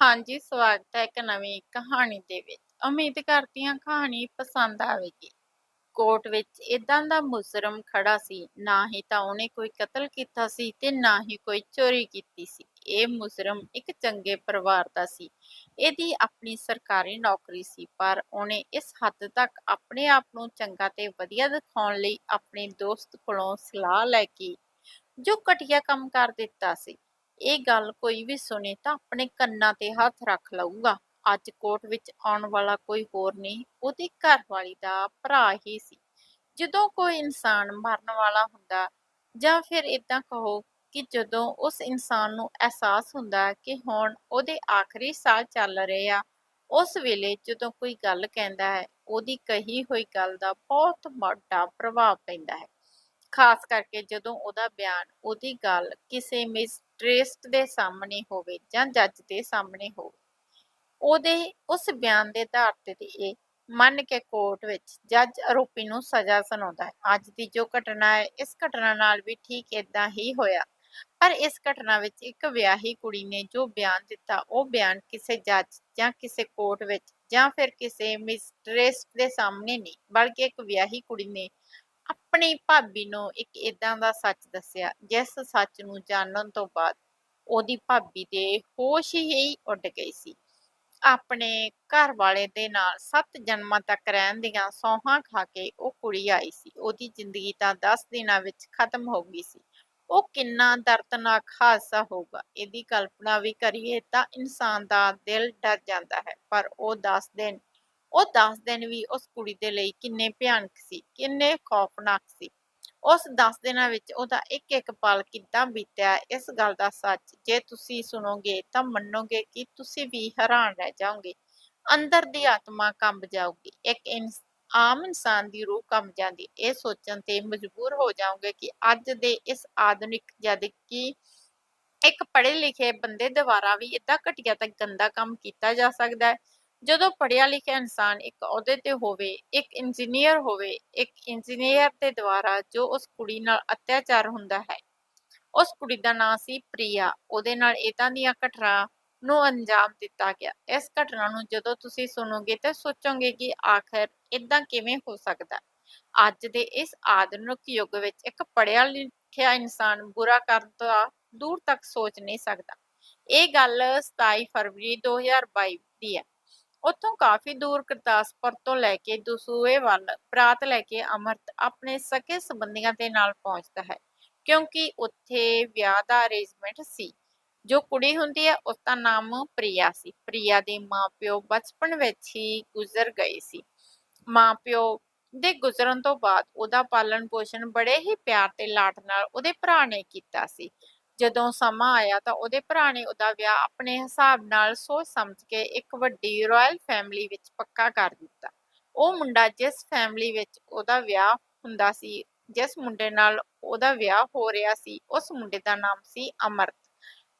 ਹਾਂਜੀ, ਸਵਾਗਤ ਹੈ ਇੱਕ ਨਵੀਂ ਕਹਾਣੀ ਦੇ ਵਿੱਚ। ਉਮੀਦ ਕਰਦੀ ਹਾਂ ਕਹਾਣੀ ਪਸੰਦ ਆਵੇਗੀ। ਕੋਰਟ ਵਿੱਚ ਏਦਾਂ ਦਾ ਮੁਜਰਮ ਖੜਾ ਸੀ, ਨਾ ਹੀ ਤਾਂ ਉਹਨੇ ਕੋਈ ਕਤਲ ਕੀਤਾ ਸੀ ਤੇ ਨਾ ਹੀ ਕੋਈ ਚੋਰੀ ਕੀਤੀ ਸੀ। ਇਹ ਮੁਜਰਮ ਇੱਕ ਚੰਗੇ ਪਰਿਵਾਰ ਦਾ ਸੀ। ਇਹਦੀ ਆਪਣੀ ਸਰਕਾਰੀ ਨੌਕਰੀ ਸੀ, ਪਰ ਉਹਨੇ ਇਸ ਹੱਦ ਤੱਕ ਆਪਣੇ ਆਪ ਨੂੰ ਚੰਗਾ ਤੇ ਵਧੀਆ ਦਿਖਾਉਣ ਲਈ ਆਪਣੇ ਦੋਸਤ ਕੋਲੋਂ ਸਲਾਹ ਲੈ ਕੇ ਜੋ ਘਟੀਆ ਕੰਮ ਕਰ ਦਿੱਤਾ ਸੀ। ਇਹ ਗੱਲ ਕੋਈ ਵੀ ਸੁਣੇ ਤਾਂ ਆਪਣੇ ਕੰਨਾਂ ਤੇ ਹੱਥ ਰੱਖ ਲਊਗਾ। ਅੱਜ ਕੋਰਟ ਵਿੱਚ ਆਉਣ ਵਾਲਾ ਕੋਈ ਹੋਰ ਨਹੀਂ, ਉਹਦੀ ਘਰਵਾਲੀ ਦਾ ਭਰਾ ਹੀ ਸੀ। ਜਦੋਂ ਕੋਈ ਇਨਸਾਨ ਮਰਨ ਵਾਲਾ ਹੁੰਦਾ ਜਾਂ ਫਿਰ ਏਦਾਂ ਕਹੋ ਕਿ ਜਦੋਂ ਉਸ ਇਨਸਾਨ ਨੂੰ ਅਹਿਸਾਸ ਹੁੰਦਾ ਕਿ ਹੁਣ ਉਹਦੇ ਆਖਰੀ ਸਾਲ ਚੱਲ ਰਹੇ ਆ, ਉਸ ਵੇਲੇ ਜਦੋਂ ਕੋਈ ਗੱਲ ਕਹਿੰਦਾ ਹੈ, ਉਹਦੀ ਕਹੀ ਹੋਈ ਗੱਲ ਦਾ ਬਹੁਤ ਵੱਡਾ ਪ੍ਰਭਾਵ ਪੈਂਦਾ ਹੈ। ਖਾਸ ਕਰਕੇ ਜਦੋਂ ਉਹਦਾ ਬਿਆਨ, ਉਹਦੀ ਗੱਲ ਕਿਸੇ ਮਿਸ ਮੈਜਿਸਟ੍ਰੇਟ ਦੇ ਸਾਹਮਣੇ ਹੋਵੇ ਜਾਂ ਜੱਜ ਦੇ ਸਾਹਮਣੇ ਹੋਵੇ। ਉਹਦੇ ਉਸ ਬਿਆਨ ਦੇ ਆਧਾਰ ਤੇ ਇਹ ਮੰਨ ਕੇ ਕੋਰਟ ਵਿੱਚ ਜੱਜ ਆਰੋਪੀ ਨੂੰ ਸਜ਼ਾ ਸੁਣਾਉਂਦਾ ਹੈ। ਅੱਜ ਦੀ ਜੋ ਘਟਨਾ ਹੈ, ਇਸ ਘਟਨਾ ਨਾਲ ਵੀ ਠੀਕ ਏਦਾਂ ਹੀ ਹੋਇਆ। ਪਰ ਇਸ ਘਟਨਾ ਵਿੱਚ ਇੱਕ ਵਿਆਹੀ ਕੁੜੀ ਨੇ ਜੋ ਬਿਆਨ ਦਿੱਤਾ, ਉਹ ਬਿਆਨ ਕਿਸੇ ਜੱਜ ਜਾਂ ਕਿਸੇ ਕੋਰਟ ਵਿੱਚ ਜਾਂ ਫਿਰ ਕਿਸੇ ਮੈਜਿਸਟ੍ਰੇਟ ਦੇ ਸਾਹਮਣੇ ਨਹੀਂ, ਬਲਕਿ ਇੱਕ ਵਿਆਹੀ ਕੁੜੀ ਨੇ ਆਪਣੀ ਭਾਬੀ ਨੂੰ ਇੱਕ ਏਦਾਂ ਦਾ ਸੱਚ ਦੱਸਿਆ, ਜਿਸ ਸੱਚ ਨੂੰ ਜਾਣਨ ਤੋਂ ਬਾਅਦ ਉਹਦੀ ਭਾਬੀ ਦੇ ਹੋਸ਼ ਹੀ ਉੱਡ ਗਏ ਸੀ। ਆਪਣੇ ਘਰਵਾਲੇ ਦੇ ਨਾਲ 7 ਜਨਮਾਂ ਤੱਕ ਰਹਿਣ ਦੀਆਂ ਸਹੁੰ ਖਾ ਕੇ ਉਹ ਕੁੜੀ ਆਈ ਸੀ। ਉਹਦੀ ਜ਼ਿੰਦਗੀ ਤਾਂ 10 ਦਿਨਾਂ ਵਿੱਚ ਖਤਮ ਹੋ ਗਈ ਸੀ। ਉਹ ਕਿੰਨਾ ਦਰਦਨਾਕ ਹਾਦਸਾ ਹੋਊਗਾ, ਇਹਦੀ ਕਲਪਨਾ ਵੀ ਕਰੀਏ ਤਾਂ ਇਨਸਾਨ ਦਾ ਦਿਲ ਡਰ ਜਾਂਦਾ ਹੈ। ਪਰ ਉਹ 10 ਦਿਨ ਉਹ 10 ਦਿਨ ਵੀ ਉਸ ਕੁੜੀ ਦੇ ਲਈ ਕਿੰਨੇ ਭਿਆਨਕ ਸੀ, ਕਿੰਨੇ ਖੌਫਨਾਕ ਸੀ। ਉਸ 10 ਦਿਨਾਂ ਵਿੱਚ ਉਹਦਾ ਇੱਕ-ਇੱਕ ਪਲ ਕਿੱਦਾਂ ਬੀਤਿਆ, ਇਸ ਗੱਲ ਦਾ ਸੱਚ ਜੇ ਤੁਸੀਂ ਸੁਣੋਗੇ ਤਾਂ ਮੰਨੋਗੇ ਕਿ ਤੁਸੀਂ ਵੀ ਹੈਰਾਨ ਰਹਿ ਜਾਓਗੇ। ਅੰਦਰ ਦੀ ਆਤਮਾ ਕੰਬ ਜਾਊਗੀ। ਇੱਕ ਆਮ ਇਨਸਾਨ ਦੀ ਰੂਹ ਕੰਬ ਜਾਂਦੀ। ਇਹ ਸੋਚਣ ਤੇ ਮਜਬੂਰ ਹੋ ਜਾਓਗੇ ਕਿ ਅੱਜ ਦੇ ਇਸ ਆਧੁਨਿਕ ਜਦ ਕਿ ਇੱਕ ਪੜ੍ਹੇ-ਲਿਖੇ ਬੰਦੇ ਦੁਆਰਾ ਵੀ ਏਦਾਂ ਘਟੀਆ ਤੇ ਗੰਦਾ ਕੰਮ ਕੀਤਾ ਜਾ ਸਕਦਾ ਹੈ। ਜਦੋਂ ਪੜ੍ਹਿਆ ਲਿਖਿਆ ਇਨਸਾਨ ਇੱਕ ਅਹੁਦੇ ਤੇ ਹੋਵੇ, ਇੱਕ ਇੰਜੀਨੀਅਰ ਹੋਵੇ, ਇੱਕ ਇੰਜੀਨੀਅਰ ਦੇ ਦੁਆਰਾ ਜੋ ਉਸ ਕੁੜੀ ਨਾਲ ਅਤਿਆਚਾਰ ਹੁੰਦਾ ਹੈ। ਉਸ ਕੁੜੀ ਦਾ ਨਾਂ ਸੀ ਪ੍ਰਿਆ। ਉਹਦੇ ਨਾਲ ਏਦਾਂ ਦੀਆਂ ਘਟਨਾ ਨੂੰ ਅੰਜਾਮ ਦਿੱਤਾ ਗਿਆ। ਇਸ ਘਟਨਾ ਨੂੰ ਜਦੋਂ ਤੁਸੀਂ ਸੁਣੋਗੇ ਤਾਂ ਸੋਚੋਗੇ ਕਿ ਆਖਰ ਏਦਾਂ ਕਿਵੇਂ ਹੋ ਸਕਦਾ। ਅੱਜ ਦੇ ਇਸ ਆਧੁਨਿਕ ਯੁੱਗ ਵਿੱਚ ਇੱਕ ਪੜ੍ਹਿਆ ਲਿਖਿਆ ਇਨਸਾਨ ਬੁਰਾ ਕਰਨ ਦਾ ਦੂਰ ਤੱਕ ਸੋਚ ਨਹੀਂ ਸਕਦਾ। ਇਹ ਗੱਲ 27 ਫਰਵਰੀ 2022 ਦੀ ਹੈ। ਉੱਥੋਂ ਕਾਫੀ ਦੂਰ ਗੁਰਦਾਸਪੁਰ ਤੋਂ ਲੈ ਕੇ ਦਸੂਹੇ ਵੱਲ ਬਰਾਤ ਲੈ ਕੇ ਅਮਰਤ ਆਪਣੇ ਸਕੇ ਸੰਬੰਧੀਆਂ ਦੇ ਨਾਲ ਪਹੁੰਚਦਾ ਹੈ, ਕਿਉਂਕਿ ਉੱਥੇ ਵਿਆਹ ਦਾ ਅਰੇਂਜਮੈਂਟ ਸੀ। ਜੋ ਕੁੜੀ ਹੁੰਦੀ ਹੈ, ਉਸਦਾ ਨਾਮ ਪ੍ਰਿਆ ਸੀ। ਪ੍ਰਿਆ ਦੇ ਮਾਂ-ਪਿਓ ਬਚਪਨ ਵਿੱਚ ਹੀ ਗੁਜ਼ਰ ਗਏ ਸੀ। ਮਾਂ-ਪਿਓ ਦੇ ਗੁਜ਼ਰਨ ਤੋਂ ਬਾਅਦ ਉਹਦਾ ਪਾਲਣ-ਪੋਸ਼ਣ ਬੜੇ ਹੀ ਪਿਆਰ ਤੇ ਲਾਡ ਨਾਲ ਉਹਦੇ ਭਰਾ ਨੇ ਕੀਤਾ ਸੀ। ਜਦੋਂ ਸਮਾਂ ਆਇਆ ਤਾਂ ਉਹਦੇ ਭਰਾ ਨੇ ਉਹਦਾ ਵਿਆਹ ਆਪਣੇ ਹਿਸਾਬ ਨਾਲ ਸੋਚ-ਸਮਝ ਕੇ ਇੱਕ ਵੱਡੀ ਰਾਇਲ ਫੈਮਿਲੀ ਵਿੱਚ ਪੱਕਾ ਕਰ ਦਿੱਤਾ। ਉਹ ਮੁੰਡਾ ਜਿਸ ਫੈਮਿਲੀ ਵਿੱਚ ਉਹਦਾ ਵਿਆਹ ਹੁੰਦਾ ਸੀ, ਜਿਸ ਮੁੰਡੇ ਨਾਲ ਉਹਦਾ ਵਿਆਹ ਹੋ ਰਿਹਾ ਸੀ, ਉਸ ਮੁੰਡੇ ਦਾ ਨਾਮ ਸੀ ਅਮਰਤ।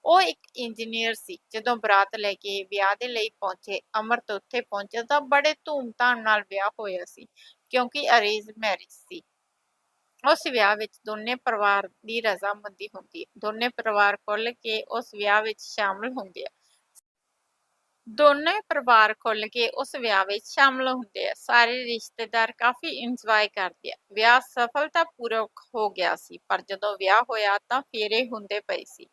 ਉਹ ਇੱਕ ਇੰਜੀਨੀਅਰ ਸੀ। ਜਦੋਂ ਬਰਾਤ ਲੈ ਕੇ ਵਿਆਹ ਦੇ ਲਈ ਪਹੁੰਚੇ, ਅਮਰਤ ਉੱਥੇ ਪਹੁੰਚਿਆ ਤਾਂ ਬੜੇ ਧੂਮ-ਧਾਮ ਨਾਲ ਵਿਆਹ ਹੋਇਆ ਸੀ, ਕਿਉਂਕਿ ਅਰੇਂਜ ਮੈਰਿਜ ਸੀ। ਉਸ ਵਿਆਹ ਵਿੱਚ ਦੋਨੇ ਪਰਿਵਾਰ ਦੀ ਰਜ਼ਾਮੰਦੀ ਹੁੰਦੀ ਹੈ। ਦੋਨੇ ਪਰਿਵਾਰ ਖੁੱਲ ਕੇ ਉਸ ਵਿਆਹ ਵਿੱਚ ਸ਼ਾਮਲ ਹੁੰਦੇ ਆ। ਦੋਨੇ ਪਰਿਵਾਰ ਖੁੱਲ ਕੇ ਉਸ ਵਿਆਹ ਵਿੱਚ ਸ਼ਾਮਲ ਹੁੰਦੇ ਆ। ਸਾਰੇ ਰਿਸ਼ਤੇਦਾਰ ਕਾਫੀ ਇੰਜੋਏ ਕਰਦੇ ਆ। ਵਿਆਹ ਸਫਲਤਾਪੂਰਵਕ ਹੋ ਗਿਆ ਸੀ, ਪਰ ਜਦੋਂ ਵਿਆਹ ਹੋਇਆ ਤਾਂ ਫੇਰੇ ਹੁੰਦੇ ਪਏ ਸੀ।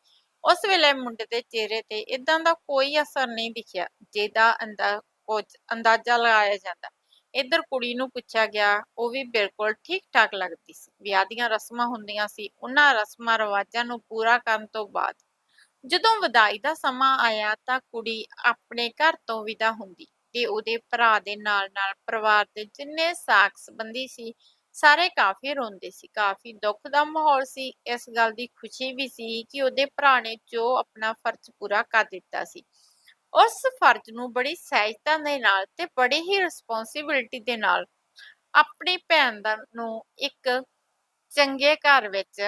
ਉਸ ਵੇਲੇ ਮੁੰਡੇ ਦੇ ਚਿਹਰੇ ਤੇ ਏਦਾਂ ਦਾ ਕੋਈ ਅਸਰ ਨਹੀਂ ਦਿਖਿਆ, ਜਿਹਦਾ ਅੰਦਾ ਕੁਝ ਅੰਦਾਜ਼ਾ ਲਗਾਇਆ ਜਾਂਦਾ। ਇੱਧਰ ਕੁੜੀ ਨੂੰ ਪੁੱਛਿਆ ਗਿਆ, ਉਹ ਵੀ ਬਿਲਕੁਲ ਠੀਕ-ਠਾਕ ਲੱਗਦੀ ਸੀ। ਵਿਆਹ ਦੀਆਂ ਰਸਮਾਂ ਹੁੰਦੀਆਂ ਸੀ। ਉਹਨਾਂ ਰਸਮਾਂ-ਰਿਵਾਜਾਂ ਨੂੰ ਪੂਰਾ ਕਰਨ ਤੋਂ ਬਾਅਦ ਜਦੋਂ ਵਿਦਾਈ ਦਾ ਸਮਾਂ ਆਇਆ ਤਾਂ ਕੁੜੀ ਆਪਣੇ ਘਰ ਤੋਂ ਵਿਦਾ ਹੁੰਦੀ ਤੇ ਉਹਦੇ ਭਰਾ ਦੇ ਨਾਲ-ਨਾਲ ਪਰਿਵਾਰ ਦੇ ਜਿੰਨੇ ਸਾਕ-ਸੰਬੰਧੀ ਸੀ, ਸਾਰੇ ਕਾਫੀ ਰੋਂਦੇ ਸੀ। ਕਾਫੀ ਦੁੱਖ ਦਾ ਮਾਹੌਲ ਸੀ। ਇਸ ਗੱਲ ਦੀ ਖੁਸ਼ੀ ਵੀ ਸੀ ਕਿ ਉਹਦੇ ਭਰਾ ਨੇ ਜੋ ਆਪਣਾ ਫਰਜ਼ ਪੂਰਾ ਕਰ ਦਿੱਤਾ ਸੀ, ਉਸ ਫਰਜ਼ ਨੂੰ ਬੜੀ ਸਹਿਜਤਾ ਦੇ ਨਾਲ ਤੇ ਬੜੀ ਹੀ ਰਿਸਪੌਂਸਿਬਿਲਿਟੀ ਦੇ ਨਾਲ ਆਪਣੀ ਭੈਣ ਦਾ ਨੂੰ ਇੱਕ ਚੰਗੇ ਘਰ ਵਿੱਚ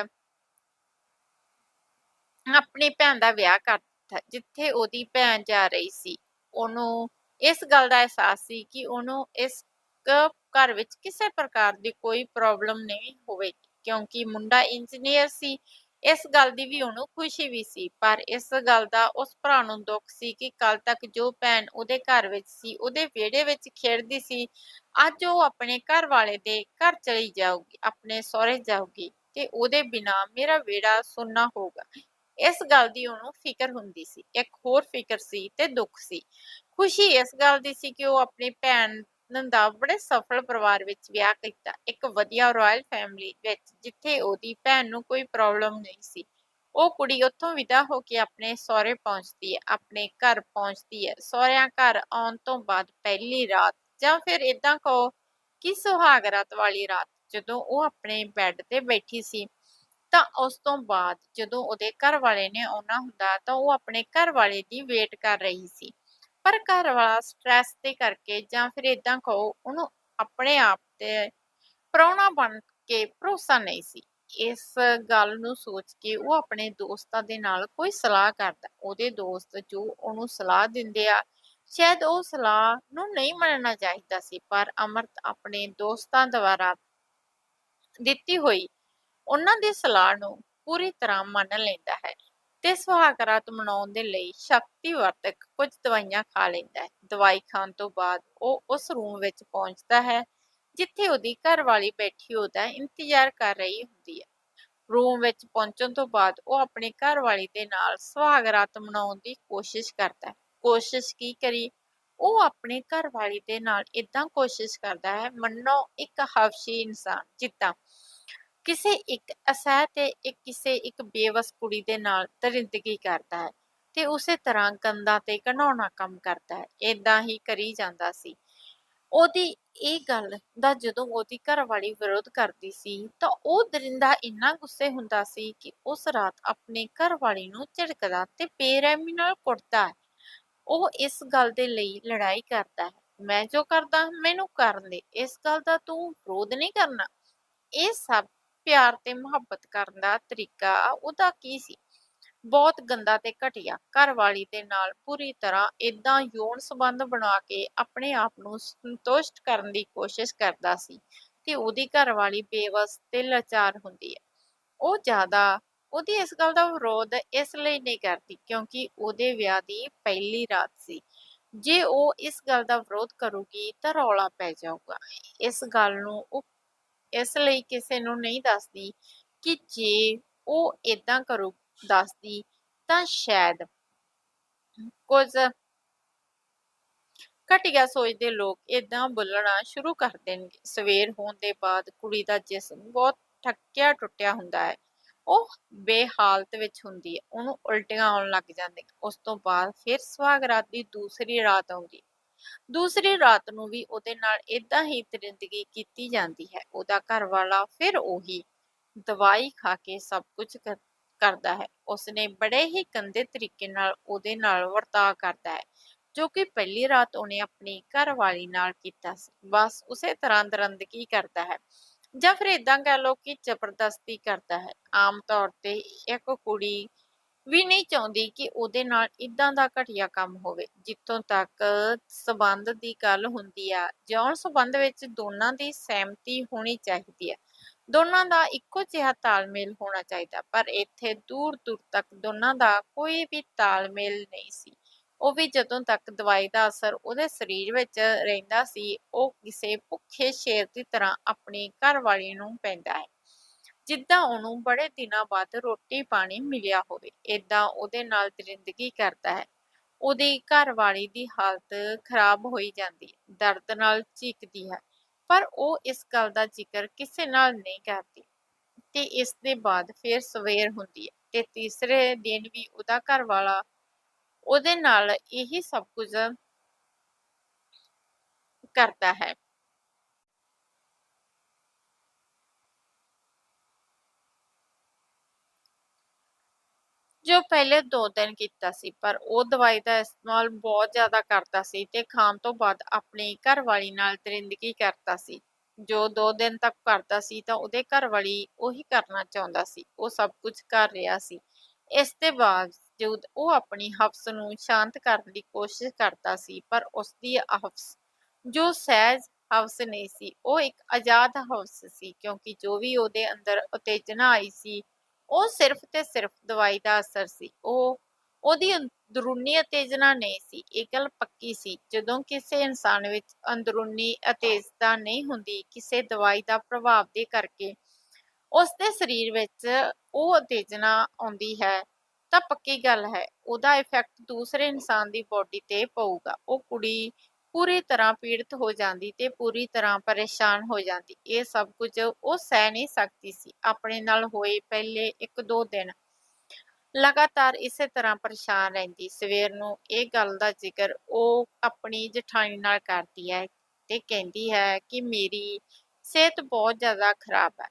ਆਪਣੀ ਭੈਣ ਦਾ ਵਿਆਹ ਕਰ ਦਿੱਤਾ, ਜਿੱਥੇ ਉਹਦੀ ਭੈਣ ਜਾ ਰਹੀ ਸੀ। ਉਹਨੂੰ ਇਸ ਗੱਲ ਦਾ ਅਹਿਸਾਸ ਸੀ ਕਿ ਉਹਨੂੰ ਇਸ ਘਰ ਵਿੱਚ ਕਿਸੇ ਪ੍ਰਕਾਰ ਦੀ ਕੋਈ ਪ੍ਰੋਬਲਮ ਨਹੀਂ ਹੋਵੇਗੀ, ਕਿਉਂਕਿ ਮੁੰਡਾ ਇੰਜੀਨੀਅਰ ਸੀ, ਇਸ ਗੱਲ ਦੀ ਵੀ ਉਹਨੂੰ ਖੁਸ਼ੀ ਵੀ ਸੀ, ਪਰ ਇਸ ਗੱਲ ਦਾ ਉਸ ਭਰਾ ਨੂੰ ਦੁੱਖ ਸੀ ਕਿ ਕੱਲ ਤੱਕ ਜੋ ਭੈਣ ਉਹਦੇ ਘਰ ਵਿੱਚ ਸੀ, ਉਹਦੇ ਵਿਹੜੇ ਵਿੱਚ ਖੇਡਦੀ ਸੀ, ਅੱਜ ਉਹ ਆਪਣੇ ਘਰ ਵਾਲੇ ਦੇ ਘਰ ਚਲੀ ਜਾਊਗੀ, ਆਪਣੇ ਸਹੁਰੇ ਜਾਊਗੀ ਤੇ ਉਹਦੇ ਬਿਨਾ ਮੇਰਾ ਵਿਹੜਾ ਸੁੰਨਾ ਹੋਊਗਾ। ਇਸ ਗੱਲ ਦੀ ਉਹਨੂੰ ਫਿਕਰ ਹੁੰਦੀ ਸੀ, ਇੱਕ ਹੋਰ ਫਿਕਰ ਸੀ ਤੇ ਦੁੱਖ ਸੀ। ਖੁਸ਼ੀ ਇਸ ਗੱਲ ਦੀ ਸੀ ਕਿ ਉਹ ਆਪਣੀ ਭੈਣ ਦਾ ਬੜੇ ਸਫਲ ਪਰਿਵਾਰ ਵਿੱਚ ਵਿਆਹ ਕੀਤਾ। ਇੱਕ ਵਧੀਆ ਰਾਇਲ ਫੈਮਿਲੀ ਵਿੱਚ, ਜਿੱਥੇ ਉਹਦੀ ਭੈਣ ਨੂੰ ਕੋਈ ਪ੍ਰੋਬਲਮ ਨਹੀਂ ਸੀ। ਉਹ ਕੁੜੀ ਉੱਥੋਂ ਵਿਦਾ ਹੋ ਕੇ ਆਪਣੇ ਸਹੁਰੇ ਪਹੁੰਚਦੀ ਹੈ, ਆਪਣੇ ਘਰ ਪਹੁੰਚਦੀ ਹੈ। ਸਹੁਰਿਆਂ ਘਰ ਆਉਣ ਤੋਂ ਬਾਅਦ ਪਹਿਲੀ ਰਾਤ ਜਾਂ ਫਿਰ ਇਦਾਂ ਕਹੋ ਕਿ ਸੁਹਾਗ ਰਾਤ ਵਾਲੀ ਰਾਤ, ਜਦੋਂ ਉਹ ਆਪਣੇ ਬੈੱਡ ਤੇ ਬੈਠੀ ਸੀ, ਤਾਂ ਉਸ ਤੋਂ ਬਾਅਦ ਜਦੋਂ ਉਹਦੇ ਘਰ ਵਾਲੇ ਨੇ ਆਉਣਾ ਹੁੰਦਾ, ਤਾਂ ਉਹ ਆਪਣੇ ਘਰ ਵਾਲੇ ਦੀ ਵੇਟ ਕਰ ਰਹੀ ਸੀ। ਪਰ ਘਰ ਵਾਲਾ ਸਟ੍ਰੈਸ ਦੇ ਕਰਕੇ ਜਾਂ ਫਿਰ ਇਦਾਂ ਕਹੋ, ਉਹਨੂੰ ਆਪਣੇ ਆਪ ਤੇ ਪ੍ਰਾਹੁਣਾ ਬਣ ਕੇ ਭਰੋਸਾ ਨਹੀਂ ਸੀ। ਇਸ ਗੱਲ ਨੂੰ ਸੋਚ ਕੇ ਉਹ ਆਪਣੇ ਦੋਸਤਾਂ ਦੇ ਨਾਲ ਕੋਈ ਸਲਾਹ ਕਰਦਾ, ਉਹਦੇ ਦੋਸਤ ਜੋ ਉਹਨੂੰ ਸਲਾਹ ਦਿੰਦੇ ਆ, ਸ਼ਾਇਦ ਉਹ ਸਲਾਹ ਨੂੰ ਨਹੀਂ ਮੰਨਣਾ ਚਾਹੀਦਾ ਸੀ, ਪਰ ਅਮਰਤ ਆਪਣੇ ਦੋਸਤਾਂ ਦੁਆਰਾ ਦਿੱਤੀ ਹੋਈ ਉਹਨਾਂ ਦੀ ਸਲਾਹ ਨੂੰ ਪੂਰੀ ਤਰ੍ਹਾਂ ਮੰਨ ਲੈਂਦਾ ਹੈ। ਤੇ ਸੁਹਾਗ ਮਨਾਉਣ ਦੇ ਲਈ ਸ਼ਕਤੀ ਵਰਤਕ ਕੁਝ ਦਵਾਈਆਂ ਖਾ ਲੈਂਦਾ ਹੈ। ਦਵਾਈ ਖਾਣ ਤੋਂ ਬਾਅਦ ਉਹ ਉਸ ਰੂਮ ਵਿੱਚ ਪਹੁੰਚਦਾ ਹੈ, ਜਿੱਥੇ ਉਹਦੀ ਘਰਵਾਲੀ ਬੈਠੀ ਉਹਦਾ ਇੰਤਜ਼ਾਰ ਕਰ ਰਹੀ ਹੁੰਦੀ ਹੈ। ਰੂਮ ਵਿੱਚ ਪਹੁੰਚਣ ਤੋਂ ਬਾਅਦ ਉਹ ਆਪਣੇ ਘਰਵਾਲੀ ਦੇ ਨਾਲ ਸੁਹਾਗਰਾਤ ਮਨਾਉਣ ਦੀ ਕੋਸ਼ਿਸ਼ ਕਰਦਾ ਹੈ। ਕੋਸ਼ਿਸ਼ ਕੀ ਕਰੀ ਉਹ ਆਪਣੇ ਘਰਵਾਲੀ ਦੇ ਨਾਲ ਇਦਾਂ ਕੋਸ਼ਿਸ਼ ਕਰਦਾ ਹੈ, ਮੰਨੋ ਇੱਕ ਹਵਸ਼ੀ ਇਨਸਾਨ, ਜਿੱਦਾਂ ਕਿਸੇ ਇੱਕ ਅਸਹਿ ਤੇ ਇੱਕ ਕਿਸੇ ਇੱਕ ਬੇਵਸ ਕੁੜੀ ਦੇ ਨਾਲ ਦਰਿੰਦਗੀ ਕਰਦਾ ਹੈ ਤੇ ਉਸੇ ਤਰ੍ਹਾਂ ਗੰਦਾ ਤੇ ਘਿਨਾਉਣਾ ਕੰਮ ਕਰਦਾ ਹੈ ਇਦਾਂ ਹੀ ਕਰੀ ਜਾਂਦਾ ਸੀ। ਉਹਦੀ ਇਹ ਗੱਲ ਦਾ ਜਦੋਂ ਉਹਦੀ ਘਰਵਾਲੀ ਵਿਰੋਧ ਕਰਦੀ ਸੀ ਤਾਂ ਉਹ ਦਰਿੰਦਾ ਇੰਨਾ ਗੁੱਸੇ ਹੁੰਦਾ ਸੀ ਕਿ ਉਸ ਰਾਤ ਆਪਣੇ ਘਰਵਾਲੀ ਨੂੰ ਝਿੜਕਦਾ ਤੇ ਬੇਰਹਿਮੀ ਨਾਲ ਕੁੱਟਦਾ ਹੈ। ਉਹ ਇਸ ਗੱਲ ਦੇ ਲਈ ਲੜਾਈ ਕਰਦਾ ਹੈ, ਮੈਂ ਜੋ ਕਰਦਾ, ਮੈਨੂੰ ਕਰਨ ਦੇ, ਇਸ ਗੱਲ ਦਾ ਤੂੰ ਵਿਰੋਧ ਨਹੀਂ ਕਰਨਾ। ਇਹ ਸਭ ਪਿਆਰ ਤੇ ਮੁਹੱਬਤ ਕਰਨ ਦਾ ਤਰੀਕਾ ਉਹਦਾ ਕੀ ਸੀ? ਬਹੁਤ ਗੰਦਾ ਤੇ ਘਟੀਆ ਘਰਵਾਲੀ ਦੇ ਨਾਲ ਪੂਰੀ ਤਰ੍ਹਾਂ ਇਦਾਂ ਯੋਨ ਸੰਬੰਧ ਬਣਾ ਕੇ ਆਪਣੇ ਆਪ ਨੂੰ ਸੰਤੁਸ਼ਟ ਕਰਨ ਦੀ ਕੋਸ਼ਿਸ਼ ਕਰਦਾ ਸੀ ਤੇ ਉਹਦੀ ਘਰਵਾਲੀ ਬੇਵਸ ਤੇ ਲਾਚਾਰ ਹੁੰਦੀ ਹੈ। ਉਹ ਜ਼ਿਆਦਾ, ਉਹਦੀ ਇਸ ਗੱਲ ਦਾ ਵਿਰੋਧ ਇਸ ਲਈ ਨਹੀਂ ਕਰਦੀ ਕਿਉਂਕਿ ਉਹਦੇ ਵਿਆਹ ਦੀ ਪਹਿਲੀ ਰਾਤ ਸੀ। ਜੇ ਉਹ ਇਸ ਗੱਲ ਦਾ ਵਿਰੋਧ ਕਰੂਗੀ ਤਾਂ ਰੌਲਾ ਪੈ ਜਾਊਗਾ। ਇਸ ਗੱਲ ਨੂੰ ਉਹ ਇਸ ਲਈ ਕਿਸੇ ਨੂੰ ਨਹੀਂ ਦੱਸਦੀ ਕਿ ਜੇ ਉਹ ਇਦਾਂ ਕਰੂ, ਦੱਸਦੀ ਤਾਂ ਸ਼ਾਇਦ ਕੁਝ ਘਟੀਆ ਸੋਚਦੇ ਲੋਕ ਇਦਾਂ ਬੋਲਣਾ ਸ਼ੁਰੂ ਕਰ ਦੇਣਗੇ। ਸਵੇਰ ਹੋਣ ਦੇ ਬਾਅਦ ਕੁੜੀ ਦਾ ਜਿਸਮ ਬਹੁਤ ਥੱਕਿਆ ਟੁੱਟਿਆ ਹੁੰਦਾ ਹੈ। ਉਹ ਬੇਹਾਲਤ ਵਿੱਚ ਹੁੰਦੀ ਹੈ। ਉਹਨੂੰ ਉਲਟੀਆਂ ਆਉਣ ਲੱਗ ਜਾਂਦੀਆਂ। ਉਸ ਤੋਂ ਬਾਅਦ ਫਿਰ ਸੁਹਾਗ ਰਾਤ ਦੀ ਦੂਸਰੀ ਰਾਤ ਆਉਂਦੀ ਦੂਸਰੀ ਰਾਤ ਨੂੰ ਵੀ ਉਹਦੇ ਨਾਲ ਇਦਾਂ ਹੀ ਤਰਿੰਦਗੀ ਕੀਤੀ ਜਾਂਦੀ ਹੈ। ਉਹਦਾ ਘਰ ਵਾਲਾ ਫਿਰ ਉਹੀ ਦਵਾਈ ਖਾ ਕੇ ਸਭ ਕੁਝ ਕਰਦਾ ਹੈ। ਉਸਨੇ ਬੜੇ ਹੀ ਗੰਦੇ ਤਰੀਕੇ ਨਾਲ ਉਹਦੇ ਨਾਲ ਵਰਤਾਅ ਕਰਦਾ ਹੈ, ਜੋ ਕਿ ਪਹਿਲੀ ਰਾਤ ਉਹਨੇ ਆਪਣੀ ਘਰਵਾਲੀ ਨਾਲ ਕੀਤਾ ਸੀ। ਬਸ ਉਸੇ ਤਰ੍ਹਾਂ ਦਰੰਦਗੀ ਕਰਦਾ ਹੈ। ਜਾਂ ਫਿਰ ਇਦਾਂ ਕਹਿ ਲਓ ਕਿ ਜ਼ਬਰਦਸਤੀ ਕਰਦਾ ਹੈ। ਆਮ ਤੌਰ ਤੇ ਇੱਕ ਕੁੜੀ ਵੀ ਨਹੀਂ ਚਾਹੁੰਦੀ ਕਿ ਉਹਦੇ ਨਾਲ ਇਦਾਂ ਦਾ ਘਟੀਆ ਕੰਮ ਹੋਵੇ, ਜਿੱਥੋਂ ਤੱਕ ਸਬੰਧ ਦੀ ਗੱਲ ਹੁੰਦੀ ਆ ਜੌਨ ਸਬੰਧ ਵਿੱਚ ਦੋਨਾਂ ਦੀ ਸਹਿਮਤੀ ਹੋਣੀ ਚਾਹੀਦੀ ਹੈ ਦੋਨਾਂ ਦਾ ਇੱਕੋ ਜਿਹਾ ਤਾਲਮੇਲ ਹੋਣਾ ਚਾਹੀਦਾ, ਪਰ ਇੱਥੇ ਦੂਰ ਦੂਰ ਤੱਕ ਦੋਨਾਂ ਦਾ ਕੋਈ ਵੀ ਤਾਲਮੇਲ ਨਹੀਂ ਸੀ। ਉਹ ਵੀ ਜਦੋਂ ਤੱਕ ਦਵਾਈ ਦਾ ਅਸਰ ਉਹਦੇ ਸਰੀਰ ਵਿੱਚ ਰਹਿੰਦਾ ਸੀ, ਉਹ ਕਿਸੇ ਭੁੱਖੇ ਸ਼ੇਰ ਦੀ ਤਰ੍ਹਾਂ ਆਪਣੀ ਘਰਵਾਲੀ ਨੂੰ ਪੈਂਦਾ ਹੈ। ਜਿੱਦਾਂ ਉਹਨੂੰ ਬੜੇ ਦਿਨਾਂ ਬਾਅਦ ਰੋਟੀ ਪਾਣੀ ਮਿਲਿਆ ਹੋਵੇ ਇਦਾਂ ਉਹਦੇ ਨਾਲ ਦਰਿੰਦਗੀ ਕਰਦਾ ਹੈ। ਉਹਦੀ ਘਰਵਾਲੀ ਦੀ ਹਾਲਤ ਖਰਾਬ ਹੋਈ ਜਾਂਦੀ ਹੈ, ਦਰਦ ਨਾਲ ਚੀਕਦੀ ਹੈ, ਪਰ ਉਹ ਇਸ ਗੱਲ ਦਾ ਜ਼ਿਕਰ ਕਿਸੇ ਨਾਲ ਨਹੀਂ ਕਰਦੀ ਤੇ ਇਸ ਦੇ ਬਾਅਦ ਫਿਰ ਸਵੇਰ ਹੁੰਦੀ ਹੈ ਤੇ ਤੀਸਰੇ ਦਿਨ ਵੀ ਉਹਦਾ ਘਰਵਾਲਾ ਉਹਦੇ ਨਾਲ ਇਹੀ ਸਭ ਕੁਝ ਕਰਦਾ ਹੈ। ਜੋ ਪਹਿਲੇ ਦੋ ਦਿਨ ਕੀਤਾ ਸੀ, ਪਰ ਉਹ ਦਵਾਈ ਦਾ ਇਸਤੇਮਾਲ ਬਹੁਤ ਜ਼ਿਆਦਾ ਕਰਦਾ ਸੀ ਤੇ ਖਾਣ ਤੋਂ ਬਾਅਦ ਆਪਣੀ ਘਰਵਾਲੀ ਨਾਲ ਦਰਿੰਦਗੀ ਕਰਦਾ ਸੀ। ਜੋ ਦੋ ਦਿਨ ਤੱਕ ਕਰਦਾ ਸੀ ਤਾਂ ਉਹਦੇ ਘਰਵਾਲੀ ਉਹੀ ਕਰਨਾ ਚਾਹੁੰਦਾ ਸੀ। ਉਹ ਸਭ ਕੁਝ ਕਰ ਰਿਹਾ ਸੀ। ਇਸ ਦੇ ਬਾਅਦ ਉਹ ਆਪਣੀ ਹਫਸ ਨੂੰ ਸ਼ਾਂਤ ਕਰਨ ਦੀ ਕੋਸ਼ਿਸ਼ ਕਰਦਾ ਸੀ, ਪਰ ਉਸ ਦੀ ਹਵਸ ਜੋ ਸਹਿਜ ਹਵਸ ਨਹੀਂ ਸੀ, ਉਹ ਇੱਕ ਆਜ਼ਾਦ ਹਵਸ ਸੀ, ਕਿਉਂਕਿ ਜੋ ਵੀ ਉਹਦੇ ਅੰਦਰ ਉਤੇਜਨਾ ਆਈ ਸੀ ਉਹ ਸਿਰਫ ਤੇ ਸਿਰਫ ਦਵਾਈ ਦਾ ਅਸਰ ਸੀ। ਉਹ, ਉਹਦੀ ਅੰਦਰੂਨੀ ਉਤੇਜਨਾ ਨਹੀਂ ਸੀ, ਇਹ ਗੱਲ ਪੱਕੀ ਸੀ। ਜਦੋਂ ਕਿਸੇ ਇਨਸਾਨ ਵਿੱਚ ਅੰਦਰੂਨੀ ਉਤੇਜਨਾ ਨਹੀਂ ਹੁੰਦੀ, ਕਿਸੇ ਦਵਾਈ ਦਾ ਪ੍ਰਭਾਵ ਦੇ ਕਰਕੇ ਉਸ ਦੇ ਸਰੀਰ ਵਿੱਚ ਉਹ ਉਤੇਜਨਾ ਆਉਂਦੀ ਹੈ, ਤਾਂ ਪੱਕੀ ਗੱਲ ਹੈ, ਉਹਦਾ ਇਫੈਕਟ ਦੂਸਰੇ ਇਨਸਾਨ ਦੀ ਬੋਡੀ ਤੇ ਪਊਗਾ। ਉਹ ਕੁੜੀ ਪੂਰੀ ਤਰ੍ਹਾਂ ਪੀੜਤ ਹੋ ਜਾਂਦੀ ਤੇ ਪੂਰੀ ਤਰ੍ਹਾਂ ਪਰੇਸ਼ਾਨ ਹੋ ਜਾਂਦੀ। ਇਹ ਸਭ ਕੁਝ ਉਹ ਸਹਿ ਨਹੀਂ ਸਕਦੀ ਸੀ। ਆਪਣੇ ਨਾਲ ਹੋਏ ਪਹਿਲੇ ਇੱਕ ਦੋ ਦਿਨ ਲਗਾਤਾਰ ਇਸੇ ਤਰ੍ਹਾਂ ਪਰੇਸ਼ਾਨ ਰਹਿੰਦੀ। ਸਵੇਰ ਨੂੰ ਇਹ ਗੱਲ ਦਾ ਜ਼ਿਕਰ ਉਹ ਆਪਣੀ ਜਠਾਣੀ ਨਾਲ ਕਰਦੀ ਹੈ ਤੇ ਕਹਿੰਦੀ ਹੈ ਕਿ ਮੇਰੀ ਸਿਹਤ ਬਹੁਤ ਜ਼ਿਆਦਾ ਖਰਾਬ ਹੈ।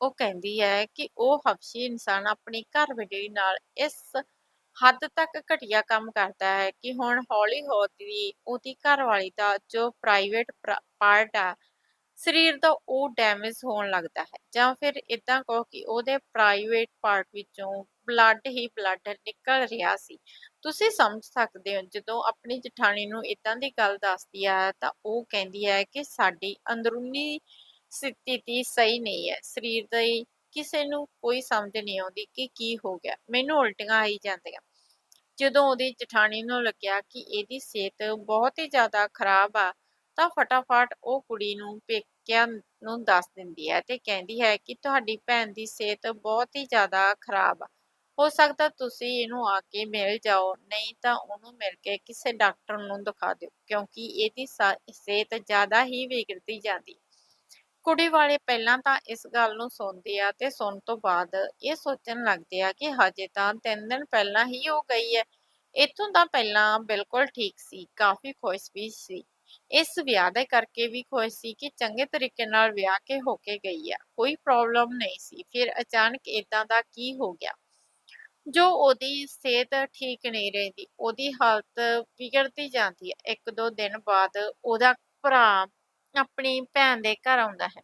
ਉਹ ਕਹਿੰਦੀ ਹੈ ਕਿ ਉਹ ਹਬਸ਼ੀ ਇਨਸਾਨ ਆਪਣੀ ਘਰ ਘਰਵਾਲੀ ਨਾਲ ਇਸ ਹੱਦ ਤੱਕ ਘਟੀਆ ਕੰਮ ਕਰਦਾ ਹੈ ਕਿ ਹੁਣ ਹੌਲੀ ਹੌਲੀ ਉਹਦੀ ਘਰਵਾਲੀ ਦਾ ਜੋ ਪ੍ਰਾਈਵੇਟ ਪਾਰਟ ਆ, ਸਰੀਰ ਦਾ ਉਹ ਡੈਮੇਜ ਹੋਣ ਲੱਗਦਾ ਹੈ। ਜਾਂ ਫਿਰ ਇਦਾਂ ਕਹੋ ਕਿ ਉਹਦੇ ਪ੍ਰਾਈਵੇਟ ਪਾਰਟ ਵਿੱਚੋਂ ਬਲੱਡ ਹੀ ਬਲੱਡ ਨਿਕਲ ਰਿਹਾ ਸੀ। ਤੁਸੀਂ ਸਮਝ ਸਕਦੇ ਹੋ, ਜਦੋਂ ਆਪਣੀ ਜਠਾਣੀ ਨੂੰ ਇਦਾਂ ਦੀ ਗੱਲ ਦੱਸਦੀ ਹੈ ਤਾਂ ਉਹ ਕਹਿੰਦੀ ਹੈ ਕਿ ਸਾਡੀ ਅੰਦਰੂਨੀ ਸਥਿਤੀ ਸਹੀ ਨਹੀਂ ਹੈ। ਸਰੀਰ ਦੀ ਕਿਸੇ ਨੂੰ ਕੋਈ ਸਮਝ ਨਹੀਂ ਆਉਂਦੀ ਕਿ ਕੀ ਹੋ ਗਿਆ। ਮੈਨੂੰ ਉਲਟੀਆਂ ਆਈ ਜਾਂਦੀਆਂ। ਜਦੋਂ ਉਹਦੀ ਜਠਾਣੀ ਨੂੰ ਲੱਗਿਆ ਕਿ ਇਹਦੀ ਸਿਹਤ ਬਹੁਤ ਹੀ ਜ਼ਿਆਦਾ ਖਰਾਬ ਆ, ਤਾਂ ਫਟਾਫਟ ਉਹ ਕੁੜੀ ਨੂੰ ਪੇਕਿਆਂ ਨੂੰ ਦੱਸ ਦਿੰਦੀ ਹੈ ਤੇ ਕਹਿੰਦੀ ਹੈ ਕਿ ਤੁਹਾਡੀ ਭੈਣ ਦੀ ਸਿਹਤ ਬਹੁਤ ਹੀ ਜ਼ਿਆਦਾ ਖਰਾਬ ਆ। ਹੋ ਸਕਦਾ ਤੁਸੀਂ ਇਹਨੂੰ ਆ ਕੇ ਮਿਲ ਜਾਓ, ਨਹੀਂ ਤਾਂ ਉਹਨੂੰ ਮਿਲ ਕੇ ਕਿਸੇ ਡਾਕਟਰ ਨੂੰ ਦਿਖਾ ਦਿਓ, ਕਿਉਂਕਿ ਇਹਦੀ ਸਿਹਤ ਜ਼ਿਆਦਾ ਹੀ ਵਿਗੜਦੀ ਜਾਂਦੀ ਕੁੜੀ ਵਾਲੇ ਪਹਿਲਾਂ ਤਾਂ ਇਸ ਗੱਲ ਨੂੰ ਸੁਣਦੇ ਆ ਤੇ ਸੁਣ ਤੋਂ ਬਾਅਦ ਇਹ ਸੋਚਣ ਲੱਗਦੇ ਆ ਕਿ ਹਜੇ ਤਾਂ ਤਿੰਨ ਦਿਨ ਪਹਿਲਾਂ ਹੀ ਉਹ ਗਈ ਹੈ। ਇਥੋਂ ਤਾਂ ਪਹਿਲਾਂ ਬਿਲਕੁਲ ਠੀਕ ਸੀ, ਕਾਫੀ ਖੁਸ਼ ਵੀ ਸੀ। ਇਸ ਵਿਆਹ ਦੇ ਕਰਕੇ ਵੀ ਖੁਸ਼ ਸੀ ਕਿ ਚੰਗੇ ਤਰੀਕੇ ਨਾਲ ਵਿਆਹ ਕੇ ਹੋ ਕੇ ਗਈ ਆ, ਕੋਈ ਪ੍ਰੋਬਲਮ ਨਹੀਂ ਸੀ। ਫਿਰ ਅਚਾਨਕ ਇਦਾਂ ਦਾ ਕੀ ਹੋ ਗਿਆ? ਜੋ ਉਹਦੀ ਸਿਹਤ ਠੀਕ ਨਹੀਂ ਰਹਿੰਦੀ, ਉਹਦੀ ਹਾਲਤ ਵਿਗੜਦੀ ਜਾਂਦੀ ਹੈ ਇੱਕ ਦੋ ਦਿਨ ਬਾਅਦ ਉਹਦਾ ਭਰਾ ਆਪਣੀ ਭੈਣ ਦੇ ਘਰ ਆਉਂਦਾ ਹੈ।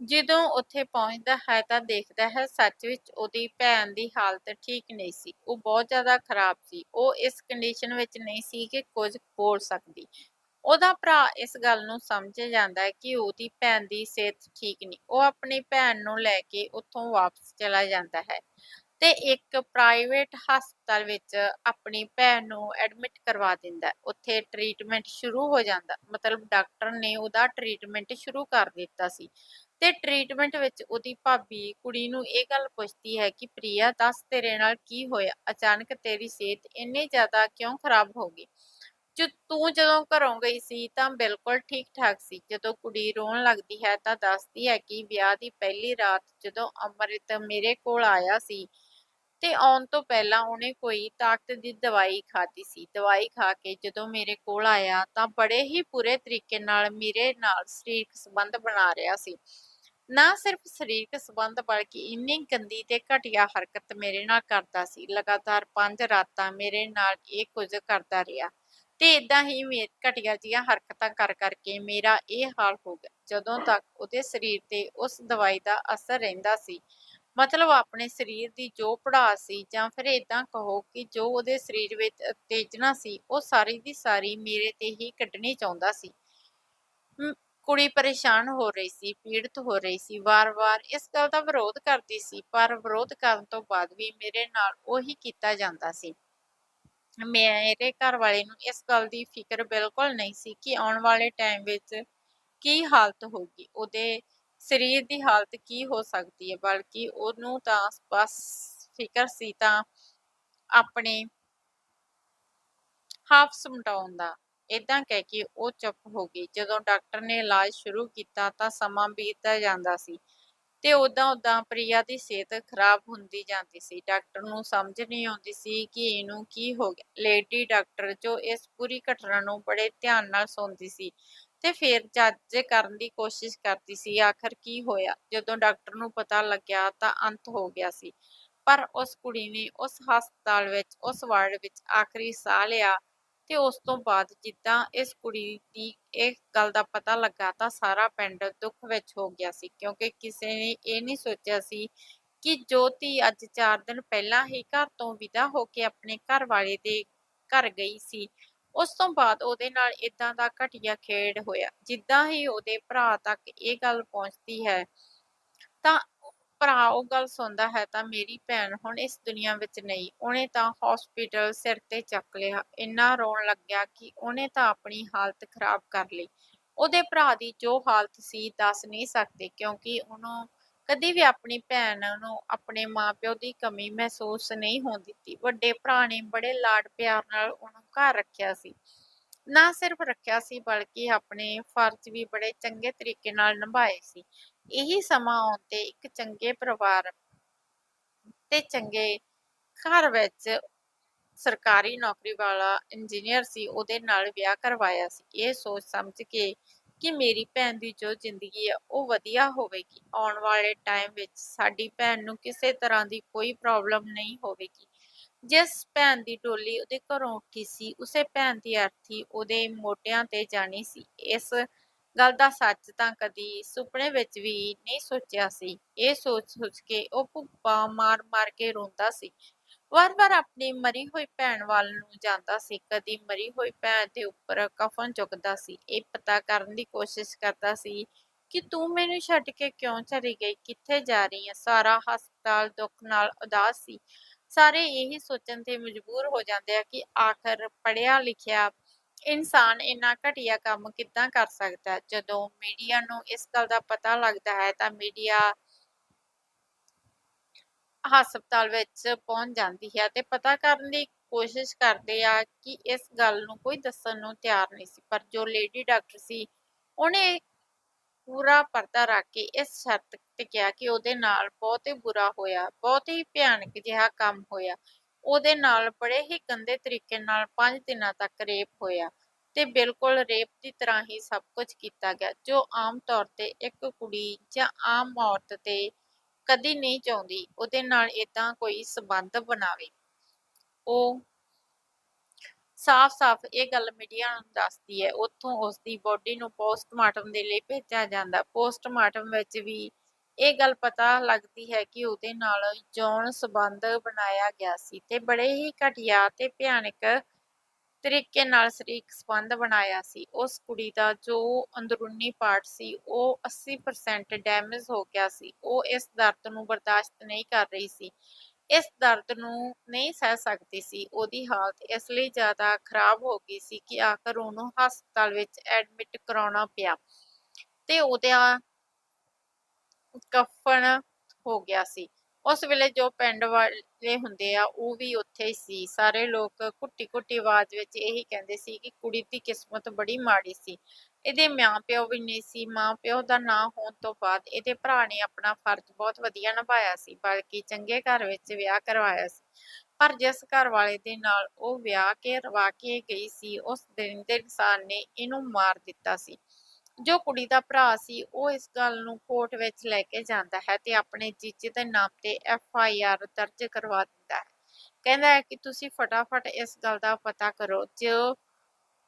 ਜਦੋਂ ਉੱਥੇ ਪਹੁੰਚਦਾ ਹੈ ਤਾਂ ਦੇਖਦਾ ਹੈ ਸੱਚ ਵਿੱਚ ਉਹਦੀ ਭੈਣ ਦੀ ਹਾਲਤ ਠੀਕ ਨਹੀਂ ਸੀ। ਉਹ ਬਹੁਤ ਜ਼ਿਆਦਾ ਖਰਾਬ ਸੀ। ਉਹ ਇਸ ਕੰਡੀਸ਼ਨ ਵਿੱਚ ਨਹੀਂ ਸੀ ਕਿ ਕੁਝ ਬੋਲ ਸਕਦੀ। ਉਹਦਾ ਭਰਾ ਇਸ ਗੱਲ ਨੂੰ ਸਮਝ ਜਾਂਦਾ ਹੈ ਕਿ ਉਹਦੀ ਭੈਣ ਦੀ ਸਿਹਤ ਠੀਕ ਨਹੀਂ। ਉਹ ਆਪਣੀ ਭੈਣ ਨੂੰ ਲੈ ਕੇ ਉੱਥੋਂ ਵਾਪਸ ਚਲਾ ਜਾਂਦਾ ਹੈ। ਤੇ ਇੱਕ ਪ੍ਰਾਈਵੇਟ ਹਸਪਤਾਲ ਵਿੱਚ ਆਪਣੀ ਭੈਣ ਨੂੰ ਐਡਮਿਟ ਕਰਵਾ ਦਿੰਦਾ ਉੱਥੇ ਟ੍ਰੀਟਮੈਂਟ ਸ਼ੁਰੂ ਹੋ ਜਾਂਦਾ ਮਤਲਬ ਡਾਕਟਰ ਨੇ ਉਹਦਾ ਟ੍ਰੀਟਮੈਂਟ ਸ਼ੁਰੂ ਕਰ ਦਿੱਤਾ ਸੀ। ਤੇ ਟ੍ਰੀਟਮੈਂਟ ਵਿੱਚ ਉਹਦੀ ਭਾਬੀ ਕੁੜੀ ਨੂੰ ਇਹ ਗੱਲ ਪੁੱਛਦੀ ਹੈ ਕਿ, ਪ੍ਰਿਆ, ਦੱਸ ਤੇਰੇ ਨਾਲ ਕੀ ਹੋਇਆ? ਅਚਾਨਕ ਤੇਰੀ ਸਿਹਤ ਇੰਨੀ ਜ਼ਿਆਦਾ ਕਿਉਂ ਖਰਾਬ ਹੋ ਗਈ? ਜੋ ਤੂੰ ਜਦੋਂ ਘਰੋਂ ਗਈ ਸੀ ਤਾਂ ਬਿਲਕੁਲ ਠੀਕ ਠਾਕ ਸੀ। ਜਦੋਂ ਕੁੜੀ ਰੋਣ ਲੱਗਦੀ ਹੈ ਤਾਂ ਦੱਸਦੀ ਹੈ ਕਿ ਵਿਆਹ ਦੀ ਪਹਿਲੀ ਰਾਤ ਜਦੋਂ ਅੰਮ੍ਰਿਤ ਮੇਰੇ ਕੋਲ ਆਇਆ ਸੀ ਤੇ ਆਉਣ ਤੋਂ ਪਹਿਲਾਂ ਉਹਨੇ ਕੋਈ ਤਾਕਤ ਦੀ ਦਵਾਈ ਖਾਧੀ ਸੀ। ਦਵਾਈ ਖਾ ਕੇ ਜਦੋਂ ਮੇਰੇ ਕੋਲ ਆਇਆ ਤਾਂ ਬੜੇ ਹੀ ਪੂਰੇ ਤਰੀਕੇ ਨਾਲ ਮੇਰੇ ਨਾਲ ਸਰੀਰਕ ਸੰਬੰਧ ਬਣਾ ਰਿਹਾ ਸੀ। ਨਾ ਸਿਰਫ ਸਰੀਰਕ ਸੰਬੰਧ ਬਲਕਿ ਇੰਨੀ ਗੰਦੀ ਤੇ ਘਟੀਆ ਹਰਕਤ ਮੇਰੇ ਨਾਲ ਕਰਦਾ ਸੀ। ਲਗਾਤਾਰ 5 ਰਾਤਾਂ ਮੇਰੇ ਨਾਲ ਇਹ ਕੁਝ ਕਰਦਾ ਰਿਹਾ ਤੇ ਇਦਾਂ ਹੀ ਮੇ ਘਟੀਆ ਜੀਆਂ ਹਰਕਤਾਂ ਕਰ ਕਰਕੇ ਮੇਰਾ ਇਹ ਹਾਲ ਹੋ ਗਿਆ। ਜਦੋਂ ਤੱਕ ਉਹਦੇ ਸਰੀਰ ਤੇ ਉਸ ਦਵਾਈ ਦਾ ਅਸਰ ਰਹਿੰਦਾ ਸੀ ਮਤਲਬ ਆਪਣੇ ਸਰੀਰ ਦੀ ਜੋ ਪੜਾਅ ਸੀ ਜਾਂ ਫਿਰ ਇਦਾਂ ਕਹੋ ਕਿ ਜੋ ਉਹਦੇ ਸਰੀਰ ਵਿੱਚ ਉਤੇਜਨਾ ਸੀ, ਉਹ ਸਾਰੀ ਦੀ ਸਾਰੀ ਮੇਰੇ ਤੇ ਹੀ ਕੱਢਣੀ ਚਾਹੁੰਦਾ ਸੀ। ਕੁੜੀ ਪਰੇਸ਼ਾਨ ਹੋ ਰਹੀ ਸੀ, ਪੀੜਤ ਹੋ ਰਹੀ ਸੀ, ਵਾਰ-ਵਾਰ ਇਸ ਗੱਲ ਦਾ ਵਿਰੋਧ ਕਰਦੀ ਸੀ, ਪਰ ਵਿਰੋਧ ਕਰਨ ਤੋਂ ਬਾਅਦ ਵੀ ਮੇਰੇ ਨਾਲ ਉਹੀ ਕੀਤਾ ਜਾਂਦਾ ਸੀ। ਮੇਰੇ ਘਰ ਵਾਲੇ ਨੂੰ ਇਸ ਗੱਲ ਦੀ ਫਿਕਰ ਬਿਲਕੁਲ ਨਹੀਂ ਸੀ ਕਿ ਆਉਣ ਵਾਲੇ ਟਾਈਮ ਵਿੱਚ ਕੀ ਹਾਲਤ ਹੋਗੀ ਉਹਦੇ ਸਰੀਰ ਦੀ ਹਾਲਤ ਕੀ ਹੋ ਸਕਦੀ ਹੈ? ਬਲਕਿ ਉਹਨੂੰ ਤਾਂ ਬਸ ਫਿਕਰ ਸੀ ਤਾਂ ਆਪਣੇ ਹਾਫ ਸਮਟਾਉਣ ਦਾ। ਇਦਾਂ ਕਹਿ ਕੇ ਉਹ ਚੁੱਪ ਹੋ ਗਈ। ਜਦੋਂ ਡਾਕਟਰ ਨੇ ਇਲਾਜ ਸ਼ੁਰੂ ਕੀਤਾ ਤਾਂ ਸਮਾਂ ਬੀਤਦਾ ਜਾਂਦਾ ਸੀ ਤੇ ਉਦਾਂ ਉਦਾਂ ਪ੍ਰਿਆ ਦੀ ਸਿਹਤ ਖਰਾਬ ਹੁੰਦੀ ਜਾਂਦੀ ਸੀ। ਡਾਕਟਰ ਨੂੰ ਸਮਝ ਨਹੀਂ ਆਉਂਦੀ ਸੀ ਕਿ ਇਹਨੂੰ ਕੀ ਹੋ ਗਿਆ। ਲੇਡੀ ਡਾਕਟਰ ਜੋ ਇਸ ਪੂਰੀ ਘਟਨਾ ਨੂੰ ਬੜੇ ਧਿਆਨ ਨਾਲ ਸੁਣਦੀ ਸੀ। ਤੇ ਫਿਰ ਜੱਜ ਕਰਨ ਦੀ ਕੋਸ਼ਿਸ਼ ਕਰਦੀ ਸੀ, ਆਖਰ ਕੀ ਹੋਇਆ? ਜਦੋਂ ਡਾਕਟਰ ਨੂੰ ਪਤਾ ਲੱਗਿਆ ਤਾਂ ਅੰਤ ਹੋ ਗਿਆ ਸੀ। ਪਰ ਉਸ ਕੁੜੀ ਨੇ ਉਸ ਹਸਪਤਾਲ ਵਿੱਚ, ਉਸ ਵਾਰਡ ਵਿੱਚ ਆਖਰੀ ਸਾਹ ਲਿਆ ਤੇ ਉਸ ਤੋਂ ਬਾਅਦ ਜਿੱਦਾਂ ਇਸ ਕੁੜੀ ਦੀ ਇਹ ਗੱਲ ਦਾ ਪਤਾ ਲੱਗਾ ਤਾਂ ਸਾਰਾ ਪਿੰਡ ਦੁੱਖ ਵਿੱਚ ਹੋ ਗਿਆ ਸੀ, ਕਿਉਂਕਿ ਕਿਸੇ ਨੇ ਇਹ ਨਹੀਂ ਸੋਚਿਆ ਸੀ ਕਿ ਜੋਤੀ ਅੱਜ 4 ਦਿਨ ਪਹਿਲਾਂ ਹੀ ਘਰ ਤੋਂ ਵਿਦਾ ਹੋ ਕੇ ਆਪਣੇ ਘਰ ਵਾਲੇ ਦੇ ਘਰ ਗਈ ਸੀ। ਉਸ ਤੋਂ ਬਾਅਦ ਉਹਦੇ ਨਾਲ ਇਦਾਂ ਦਾ ਘਟੀਆ ਖੇਡ ਹੋਇਆ, ਜਿੱਦਾਂ ਹੀ ਉਹਦੇ ਭਰਾ ਤੱਕ ਇਹ ਗੱਲ ਪਹੁੰਚਦੀ ਹੈ, ਤਾਂ ਭਰਾ ਉਹ ਗੱਲ ਸੁਣਦਾ ਹੈ, ਤਾਂ ਮੇਰੀ ਭੈਣ ਹੁਣ ਇਸ ਦੁਨੀਆ ਵਿੱਚ ਨਹੀਂ, ਉਹਨੇ ਤਾਂ ਹਸਪੀਟਲ ਸਿਰ ਤੇ ਚੱਕ ਲਿਆ, ਇੰਨਾ ਰੋਣ ਲੱਗਿਆ ਕਿ ਉਹਨੇ ਤਾਂ ਆਪਣੀ ਹਾਲਤ ਖਰਾਬ ਕਰ ਲਈ। ਉਹਦੇ ਭਰਾ ਦੀ ਜੋ ਹਾਲਤ ਸੀ, ਦੱਸ ਨਹੀਂ ਸਕਦੇ, ਕਿਉਂਕਿ ਉਹਨੂੰ ਕਦੀ ਵੀ ਆਪਣੀ ਭੈਣ ਨੂੰ ਆਪਣੇ ਮਾਪਿਓ ਦੀ ਕਮੀ ਮਹਿਸੂਸ ਨਹੀਂ ਹੋਣ ਦਿੱਤੀ। ਵੱਡੇ ਭਰਾ ਨੇ ਬੜੇ ਲਾਡ ਪਿਆਰ ਨਾਲ ਉਹਨੂੰ ਘਰ ਰੱਖਿਆ ਸੀ। ਨਾ ਸਿਰਫ ਰੱਖਿਆ ਸੀ, ਬਲਕਿ ਆਪਣੇ ਫਰਜ਼ ਵੀ ਬੜੇ ਚੰਗੇ ਤਰੀਕੇ ਨਾਲ ਨਿਭਾਏ ਸੀ। ਇਹੀ ਸਮਾਂ ਆਉਣ ਤੇ ਇੱਕ ਚੰਗੇ ਪਰਿਵਾਰ ਤੇ ਚੰਗੇ ਘਰ ਵਿੱਚ ਸਰਕਾਰੀ ਨੌਕਰੀ ਵਾਲਾ ਇੰਜੀਨੀਅਰ ਸੀ, ਉਹਦੇ ਨਾਲ ਵਿਆਹ ਕਰਵਾਇਆ ਸੀ। ਇਹ ਸੋਚ ਸਮਝ ਕੇ ਕਿ ਮੇਰੀ ਭੈਣ ਦੀ ਜੋ ਜ਼ਿੰਦਗੀ ਹੈ, ਉਹ ਵਧੀਆ ਹੋਵੇਗੀ। ਆਉਣ ਵਾਲੇ ਟਾਈਮ ਵਿੱਚ ਸਾਡੀ ਭੈਣ ਨੂੰ ਕਿਸੇ ਤਰ੍ਹਾਂ ਦੀ ਕੋਈ ਪ੍ਰੋਬਲਮ ਨਹੀਂ ਹੋਵੇਗੀ। ਜਿਸ ਭੈਣ ਦੀ ਡੋਲੀ ਉਹਦੇ ਘਰੋਂ ਉੱਠੀ ਸੀ, ਉਸੇ ਭੈਣ ਦੀ ਅਰਥੀ ਉਹਦੇ ਮੋਟਿਆਂ ਤੇ ਜਾਣੀ ਸੀ। ਇਸ ਗੱਲ ਦਾ ਸੱਚ ਤਾਂ ਕਦੀ ਸੁਪਨੇ ਵਿੱਚ ਵੀ ਨਹੀਂ ਸੋਚਿਆ ਸੀ। ਇਹ ਸੋਚ ਸੋਚ ਕੇ ਉਹ ਭੁੱਪਾ ਮਾਰ ਮਾਰ ਕੇ ਰੋਂਦਾ ਸੀ। ਵਾਰ-ਵਾਰ ਆਪਣੀ ਮਰੀ ਹੋਈ ਭੈਣ ਵੱਲ ਨੂੰ ਜਾਂਦਾ ਸੀ, ਕਦੀ ਮਰੀ ਹੋਈ ਭੈਣ ਦੇ ਉੱਪਰ ਕਫਨ ਚੁੱਕਦਾ ਸੀ। ਇਹ ਪਤਾ ਕਰਨ ਦੀ ਕੋਸ਼ਿਸ਼ ਕਰਦਾ ਸੀ ਕਿ ਤੂੰ ਮੈਨੂੰ ਛੱਡ ਕੇ ਕਿਉਂ ਚਲੀ ਗਈ? ਕਿੱਥੇ ਜਾ ਰਹੀ ਹੈ ਸਾਰਾ ਹਸਪਤਾਲ ਦੁੱਖ ਨਾਲ ਉਦਾਸ ਸੀ। ਸਾਰੇ ਇਹੀ ਸੋਚਣ ਤੇ ਮਜਬੂਰ ਹੋ ਜਾਂਦੇ ਆ ਕਿ ਆਖਰ ਪੜਿਆ ਲਿਖਿਆ ਇਨਸਾਨ ਇੰਨਾ ਘਟੀਆ ਕੰਮ ਕਿੱਦਾਂ ਕਰ ਸਕਦਾ ਜਦੋਂ ਮੀਡੀਆ ਨੂੰ ਇਸ ਗੱਲ ਦਾ ਪਤਾ ਲੱਗਦਾ ਹੈ ਤਾਂ ਮੀਡੀਆ ਹਸਪਤਾਲ ਵਿੱਚ ਪਹੁੰਚ ਜਾਂਦੀ ਹੈ ਤੇ ਪਤਾ ਕਰਨ ਦੀ ਕੋਸ਼ਿਸ਼ ਕਰਦੇ ਆ ਕਿ ਇਸ ਗੱਲ ਨੂੰ ਕੋਈ ਦੱਸਣ ਨੂੰ ਤਿਆਰ ਨਹੀਂ ਸੀ, ਪਰ ਜੋ ਲੇਡੀ ਡਾਕਟਰ ਸੀ, ਉਹਨੇ ਪੂਰਾ ਪਰਦਾ ਰੱਖ ਕੇ ਇਸ ਸ਼ਰਤ ਤੇ ਕਿਹਾ ਕਿ ਉਹਦੇ ਨਾਲ ਬਹੁਤ ਹੀ ਬੁਰਾ ਹੋਇਆ, ਬਹੁਤ ਹੀ ਭਿਆਨਕ ਜਿਹਾ ਕੰਮ ਹੋਇਆ। ਉਹਦੇ ਨਾਲ ਬੜੇ ਹੀ ਗੰਦੇ ਤਰੀਕੇ ਨਾਲ 5 ਦਿਨਾਂ ਤੱਕ ਰੇਪ ਹੋਇਆ ਤੇ ਬਿਲਕੁਲ ਰੇਪ ਦੀ ਤਰ੍ਹਾਂ ਹੀ ਸਭ ਕੁਝ ਕੀਤਾ ਗਿਆ, ਜੋ ਆਮ ਤੌਰ ਤੇ ਇੱਕ ਕੁੜੀ ਜਾਂ ਆਮ ਔਰਤ ਤੇ ਕਦੀ ਨਹੀਂ ਚਾਹੁੰਦੀ, ਉਹਦੇ ਨਾਲ ਇਦਾਂ ਕੋਈ ਸਬੰਧ ਬਣਾਵੇ। ਉਹ ਸਾਫ਼-ਸਾਫ਼ ਇਹ ਗੱਲ ਮੀਡੀਆ ਨੂੰ ਦੱਸਦੀ ਹੈ, ਉੱਥੋਂ ਉਸ ਦੀ ਬੋਡੀ ਨੂੰ ਪੋਸਟਮਾਰਟਮ ਦੇ ਲਈ ਭੇਜਿਆ ਜਾਂਦਾ। ਪੋਸਟਮਾਰਟਮ ਵਿੱਚ ਵੀ ਇਹ ਗੱਲ ਪਤਾ ਲੱਗਦੀ ਹੈ ਕਿ ਉਹਦੇ ਨਾਲ ਜੌਨ ਸੰਬੰਧ ਬਣਾਇਆ ਗਿਆ ਸੀ ਤੇ ਬੜੇ ਹੀ ਘਟੀਆ ਤੇ ਭਿਆਨਕ ਤਰੀਕੇ ਨਾਲ ਸਰੀਰਕ ਸੰਬੰਧ ਬਣਾਇਆ ਸੀ। ਉਸ ਕੁੜੀ ਦਾ ਜੋ ਅੰਦਰੂਨੀ ਪਾਰਟ ਸੀ, ਉਹ 80% ਡੈਮੇਜ ਹੋ ਗਿਆ ਸੀ। ਉਹ ਇਸ ਦਰਦ ਨੂੰ ਬਰਦਾਸ਼ਤ ਨਹੀਂ ਕਰ ਰਹੀ ਸੀ। ਇਸ ਦਰਦ ਨੂੰ ਨਹੀਂ ਸਹਿ ਸਕਦੀ ਸੀ। ਉਹਦੀ ਹਾਲਤ ਇਸ ਲਈ ਜ਼ਿਆਦਾ ਖਰਾਬ ਹੋ ਗਈ ਸੀ ਕਿ ਆਖਰ ਉਹਨੂੰ ਹਸਪਤਾਲ ਵਿੱਚ ਐਡਮਿਟ ਕਰਾਉਣਾ ਪਿਆ ਤੇ ਉਹਦਾ ਕਫਨ ਹੋ ਗਿਆ ਸੀ। ਉਸ ਵੇਲੇ ਜੋ ਪਿੰਡ ਵਾਲੇ ਹੁੰਦੇ ਆ, ਉਹ ਵੀ ਉੱਥੇ ਹੀ ਸੀ। ਸਾਰੇ ਲੋਕ ਘੁੱਟੀ-ਘੁੱਟੀ ਆਵਾਜ਼ ਵਿੱਚ ਇਹੀ ਕਹਿੰਦੇ ਸੀ ਕਿ ਕੁੜੀ ਦੀ ਕਿਸਮਤ ਬੜੀ ਮਾੜੀ ਸੀ। ਇਹਦੇ ਮਾਂ-ਪਿਓ ਵੀ ਨਹੀਂ ਸੀ। ਮਾਂ-ਪਿਓ ਦਾ ਨਾਂ ਹੋਣ ਤੋਂ ਬਾਅਦ ਇਹਦੇ ਭਰਾ ਨੇ ਆਪਣਾ ਫਰਜ਼ ਬਹੁਤ ਵਧੀਆ ਨਿਭਾਇਆ ਸੀ, ਬਲਕਿ ਚੰਗੇ ਘਰ ਵਿੱਚ ਵਿਆਹ ਕਰਵਾਇਆ ਸੀ। ਪਰ ਜਿਸ ਘਰ ਵਾਲੇ ਦੇ ਨਾਲ ਉਹ ਵਿਆਹ ਕੇ ਰਵਾ ਕੇ ਗਈ ਸੀ, ਉਸ ਦਿਨ ਦੇ ਇਨਸਾਨ ਨੇ ਇਹਨੂੰ ਮਾਰ ਦਿੱਤਾ ਸੀ। ਜੋ ਕੁੜੀ ਦਾ ਭਰਾ ਸੀ, ਉਹ ਇਸ ਗੱਲ ਨੂੰ ਕੋਰਟ ਵਿੱਚ ਲੈ ਕੇ ਜਾਂਦਾ ਹੈ ਤੇ ਆਪਣੇ ਜੀਜੇ ਦੇ ਨਾਮ ਤੇ ਐਫ ਆਈ ਆਰ ਦਰਜ ਕਰਵਾ ਦਿੰਦਾ ਹੈ। ਕਹਿੰਦਾ ਹੈ ਕਿ ਤੁਸੀਂ ਫਟਾਫਟ ਇਸ ਗੱਲ ਦਾ ਪਤਾ ਕਰੋ, ਜੋ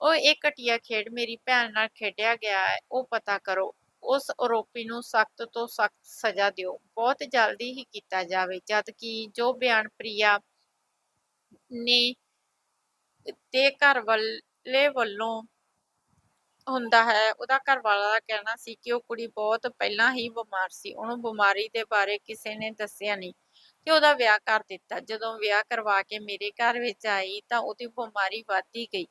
ਉਹ ਇਹ ਘਟੀਆ ਖੇਡ ਮੇਰੀ ਭੈਣ ਨਾਲ ਖੇਡਿਆ ਗਿਆ ਹੈ, ਉਹ ਪਤਾ ਕਰੋ। ਉਸ ਆਰੋਪੀ ਨੂੰ ਸਖਤ ਤੋਂ ਸਖਤ ਸਜ਼ਾ ਦਿਓ। ਬਹੁਤ ਜਲਦੀ ਹੀ ਕੀਤਾ ਜਾਵੇ ਜਦ ਕਿ ਜੋ ਬਿਆਨ ਪ੍ਰਿਆ ਨੇ ਤੇ ਘਰ ਵਾਲੇ ਵੱਲੋਂ ਹੁੰਦਾ ਹੈ, ਉਹਦਾ ਘਰ ਵਾਲਾ ਦਾ ਕਹਿਣਾ ਸੀ ਕਿ ਉਹ ਕੁੜੀ ਬਹੁਤ ਪਹਿਲਾਂ ਹੀ ਬਿਮਾਰ ਸੀ, ਉਹਨੂੰ ਬਿਮਾਰੀ ਦੇ ਬਾਰੇ ਕਿਸੇ ਨੇ ਦੱਸਿਆ ਨਹੀਂ ਤੇ ਉਹਦਾ ਵਿਆਹ ਕਰ ਦਿੱਤਾ। ਜਦੋਂ ਵਿਆਹ ਕਰਵਾ ਕੇ ਮੇਰੇ ਘਰ ਵਿੱਚ ਆਈ ਤਾਂ ਉਹਦੀ ਬਿਮਾਰੀ ਵੱਧਦੀ ਗਈ।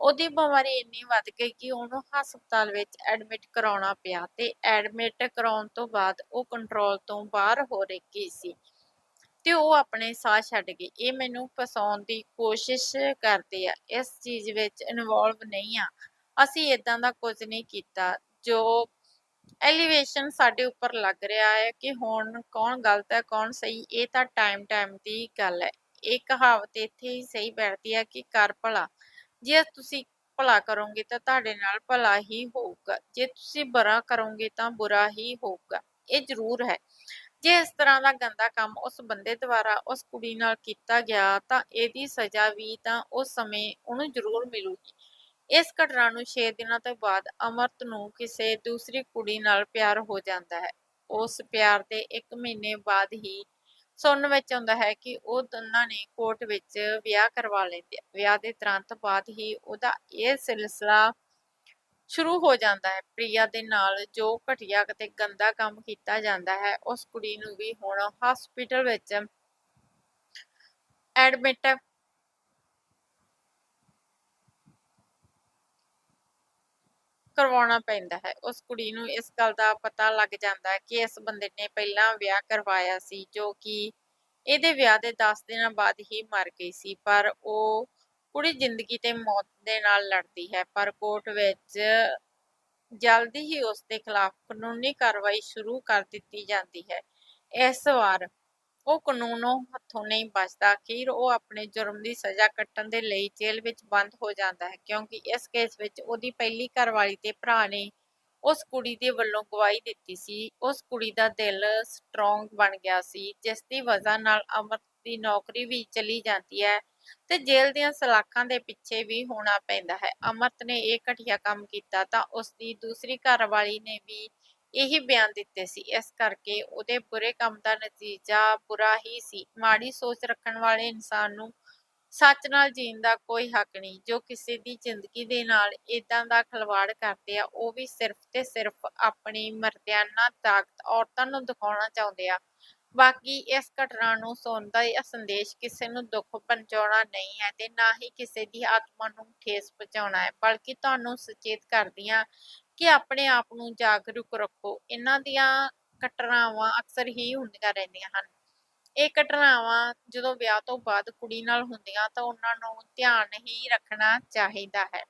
ਉਹਦੀ ਬਿਮਾਰੀ ਇੰਨੀ ਵੱਧ ਗਈ ਕਿ ਉਹਨੂੰ ਹਸਪਤਾਲ ਵਿੱਚ ਐਡਮਿਟ ਕਰਾਉਣਾ ਪਿਆ ਤੇ ਐਡਮਿਟ ਕਰਾਉਣ ਤੋਂ ਬਾਅਦ ਉਹ ਕੰਟਰੋਲ ਤੋਂ ਬਾਹਰ ਹੋ ਰਹੀ ਸੀ ਤੇ ਉਹ ਆਪਣੇ ਸਾਹ ਛੱਡ ਗਈ। ਇਹ ਮੈਨੂੰ ਫਸਾਉਣ ਦੀ ਕੋਸ਼ਿਸ਼ ਕਰਦੇ ਆ, ਇਸ ਚੀਜ਼ ਵਿੱਚ ਇਨਵੋਲਵ ਨਹੀਂ ਆ। ਅਸੀਂ ਇਦਾਂ ਦਾ ਕੁਝ ਨਹੀਂ ਕੀਤਾ। ਜੋ ਐਲੀਵੇਸ਼ਨ ਸਾਡੇ ਉੱਪਰ ਲੱਗ ਰਿਹਾ ਹੈ ਕਿ ਹੁਣ ਕੌਣ ਗਲਤ ਹੈ, ਕੌਣ ਸਹੀ, ਇਹ ਤਾਂ ਟਾਈਮ ਟਾਈਮ ਦੀ ਗੱਲ ਹੈ। ਇਹ ਕਹਾਵਤ ਇੱਥੇ ਹੀ ਸਹੀ ਬੈਠਦੀ ਹੈ ਕਿ ਕਰ ਭਲਾ। ਜੇ ਤੁਸੀਂ ਭਲਾ ਕਰੋਗੇ ਤਾਂ ਤੁਹਾਡੇ ਨਾਲ ਭਲਾ ਹੀ ਹੋਊਗਾ। ਜੇ ਤੁਸੀਂ ਬੁਰਾ ਕਰੋਗੇ ਤਾਂ ਬੁਰਾ ਹੀ ਹੋਊਗਾ। ਇਹ ਜ਼ਰੂਰ ਹੈ। ਜੇ ਇਸ ਤਰ੍ਹਾਂ ਦਾ ਗੰਦਾ ਕੰਮ ਉਸ ਬੰਦੇ ਦੁਆਰਾ ਉਸ ਕੁੜੀ ਨਾਲ ਕੀਤਾ ਗਿਆ ਤਾਂ ਇਹਦੀ ਸਜ਼ਾ ਵੀ ਤਾਂ ਉਸ ਸਮੇਂ ਉਹਨੂੰ ਜ਼ਰੂਰ ਮਿਲੂਗੀ। ਇਸ ਘਟਨਾ ਨੂੰ 6 ਦਿਨਾਂ ਤੋਂ ਬਾਅਦ ਅਮਰਤ ਨੂੰ ਕਿਸੇ ਦੂਸਰੀ ਕੁੜੀ ਨਾਲ ਪਿਆਰ ਹੋ ਜਾਂਦਾ ਹੈ। ਉਸ ਪਿਆਰ ਦੇ 1 ਮਹੀਨੇ ਬਾਅਦ ਹੀ ਸੁਣਨ ਵਿੱਚ ਆਉਂਦਾ ਹੈ ਕਿ ਉਹ ਦੋਨਾਂ ਨੇ ਕੋਰਟ ਵਿੱਚ ਵਿਆਹ ਕਰਵਾ ਲੈਂਦੇ ਵਿਆਹ ਦੇ ਤੁਰੰਤ ਬਾਅਦ ਹੀ ਉਹਦਾ ਇਹ ਸਿਲਸਿਲਾ ਸ਼ੁਰੂ ਹੋ ਜਾਂਦਾ ਹੈ। ਪ੍ਰਿਆ ਦੇ ਨਾਲ ਜੋ ਘਟੀਆ ਅਤੇ ਗੰਦਾ ਕੰਮ ਕੀਤਾ ਜਾਂਦਾ ਹੈ, ਉਸ ਕੁੜੀ ਨੂੰ ਵੀ ਹੁਣ ਹਸਪੀਟਲ ਵਿੱਚ ਐਡਮਿਟ ਕਰਵਾਉਣਾ ਪੈਂਦਾ ਹੈ। ਉਸ ਕੁੜੀ ਨੂੰ ਇਸ ਗੱਲ ਦਾ ਪਤਾ ਲੱਗ ਜਾਂਦਾ ਕਿ ਇਸ ਬੰਦੇ ਨੇ ਪਹਿਲਾਂ ਵਿਆਹ ਕਰਵਾਇਆ ਸੀ, ਜੋ ਕਿ ਇਹਦੇ ਵਿਆਹ ਦੇ 10 ਦਿਨਾਂ ਬਾਅਦ ਹੀ ਮਰ ਗਈ ਸੀ। ਪਰ ਉਹ ਕੁੜੀ ਜ਼ਿੰਦਗੀ ਤੇ ਮੌਤ ਦੇ ਨਾਲ ਲੜਦੀ ਹੈ। ਪਰ ਕੋਰਟ ਵਿੱਚ ਜਲਦੀ ਹੀ ਉਸ ਦੇ ਖਿਲਾਫ ਕਾਨੂੰਨੀ ਕਾਰਵਾਈ ਸ਼ੁਰੂ ਕਰ ਦਿੱਤੀ ਜਾਂਦੀ ਹੈ। ਇਸ ਵਾਰ ਉਹ ਕਾਨੂੰਨੋਂ ਹੱਥੋਂ ਨਹੀਂ ਬਚਦਾ, ਅਖੀਰ ਉਹ ਆਪਣੇ ਜੁਰਮ ਦੀ ਸਜ਼ਾ ਕੱਟਣ ਦੇ ਲਈ ਜੇਲ੍ਹ ਵਿੱਚ ਬੰਦ ਹੋ ਜਾਂਦਾ ਹੈ, ਕਿਉਂਕਿ ਇਸ ਕੇਸ ਵਿੱਚ ਉਹਦੀ ਪਹਿਲੀ ਘਰਵਾਲੀ ਤੇ ਭਰਾ ਨੇ ਉਸ ਕੁੜੀ ਦੇ ਵੱਲੋਂ ਗਵਾਹੀ ਦਿੱਤੀ ਸੀ। ਉਸ ਕੁੜੀ ਦਾ ਦਿਲ ਸਟਰੋਂਗ ਬਣ ਗਿਆ ਸੀ, ਜਿਸ ਦੀ ਵਜ੍ਹਾ ਨਾਲ ਅਮਰ ਦੀ ਨੌਕਰੀ ਵੀ ਚਲੀ ਜਾਂਦੀ ਹੈ ਤੇ ਜੇਲ੍ਹ ਦੀਆਂ ਸਲਾਖਾਂ ਦੇ ਪਿੱਛੇ ਵੀ ਹੋਣਾ ਪੈਂਦਾ ਹੈ। ਅਮਰਤ ਨੇ ਇਹ ਘਟੀਆ ਕੰਮ ਕੀਤਾ ਤਾਂ ਉਸ ਦੀ ਦੂਸਰੀ ਘਰਵਾਲੀ ਨੇ ਵੀ ਇਹੀ ਬਿਆਨ ਦਿੱਤੇ ਸੀ। ਇਸ ਕਰਕੇ ਉਹਦੇ ਬੁਰੇ ਕੰਮ ਦਾ ਨਤੀਜਾ ਬੁਰਾ ਹੀ ਸੀ। ਮਾੜੀ ਸੋਚ ਰੱਖਣ ਵਾਲੇ ਇਨਸਾਨ ਨੂੰ ਸੱਚ ਨਾਲ ਜੀਣ ਦਾ ਕੋਈ ਹੱਕ ਨਹੀਂ, ਜੋ ਕਿਸੇ ਦੀ ਜ਼ਿੰਦਗੀ ਦੇ ਨਾਲ ਇਦਾਂ ਦਾ ਖਿਲਵਾੜ ਕਰਦੇ ਆ, ਉਹ ਵੀ ਸਿਰਫ ਤੇ ਸਿਰਫ ਆਪਣੀ ਮਰਦਿਆਨਾ ਤਾਕਤ ਔਰਤਾਂ ਨੂੰ ਦਿਖਾਉਣਾ ਚਾਹੁੰਦੇ ਆ। ਬਾਕੀ ਇਸ ਘਟਨਾ ਨੂੰ ਸੁਣਦਾ ਇਹ ਸੰਦੇਸ਼ ਕਿਸੇ ਨੂੰ ਦੁੱਖ ਪਹੁੰਚਾਉਣਾ ਨਹੀਂ ਹੈ ਤੇ ਨਾ ਹੀ ਕਿਸੇ ਦੀ ਆਤਮਾ ਨੂੰ ਠੇਸ ਪਹੁੰਚਾਉਣਾ ਹੈ। ਬਲਕਿ ਤੁਹਾਨੂੰ ਸੁਚੇਤ ਕਰਦੀਆਂ ਕਿ ਆਪਣੇ ਆਪ ਨੂੰ ਜਾਗਰੂਕ ਰੱਖੋ। ਇਹਨਾਂ ਦੀਆਂ ਘਟਨਾਵਾਂ ਅਕਸਰ ਹੀ ਹੁੰਦੀਆਂ ਰਹਿੰਦੀਆਂ ਹਨ। ਇਹ ਘਟਨਾਵਾਂ ਜਦੋਂ ਵਿਆਹ ਤੋਂ ਬਾਅਦ ਕੁੜੀ ਨਾਲ ਹੁੰਦੀਆਂ ਤਾਂ ਉਹਨਾਂ ਨੂੰ ਧਿਆਨ ਹੀ ਰੱਖਣਾ ਚਾਹੀਦਾ ਹੈ।